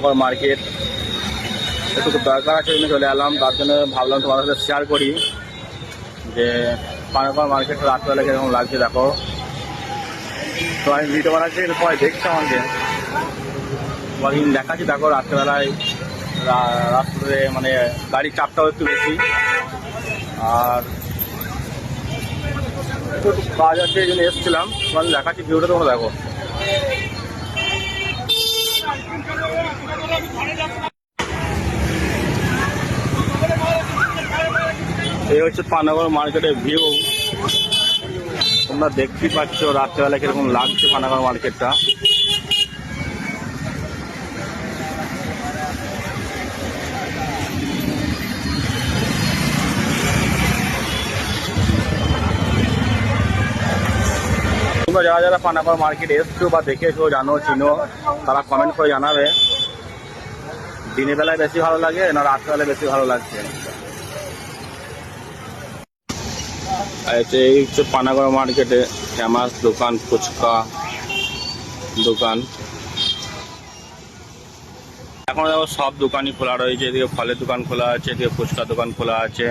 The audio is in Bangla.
তারপর মার্কেট। একটু খুব দরকার আছে জন্য চলে এলাম। তার জন্য ভাবলাম তোমার সাথে শেয়ার করি যে পানাকর মার্কেটে রাত্রেবেলা কীরকম লাগছে দেখো। তো আমি ভিডিও বানাচ্ছি সবাই দেখছে আমাকে কদিন দেখাচ্ছি, দেখো রাত্রেবেলায় রাস্তাতে মানে গাড়ির চাপটাও একটু বেশি। আর কাজ আছে এই জন্য এসেছিলাম। তোমাদের দেখাচ্ছি ভিডিওটা তোমরা দেখো। এই হচ্ছে পানাগড় মার্কেটের ভিউ তোমরা দেখতেই পাচ্ছ রাত্রেবেলা কীরকম লাগছে পানাগড় মার্কেটটা। তোমরা যারা যারা পানাগড় মার্কেট এসছো বা দেখেছ, জানো, চিনো, তারা কমেন্ট করে জানাবে। দিনের বেলায় বেশি ভালো লাগে না রাত্রেবেলায় বেশি ভালো লাগছে? এই হচ্ছে পানাগড় মার্কেটে ফেমাস দোকান ফুচকা দোকান এখন দেখো সব দোকানই খোলা রয়েছে, এদিকে ফলের দোকান খোলা আছে, এদিকে ফুচকা দোকান খোলা আছে।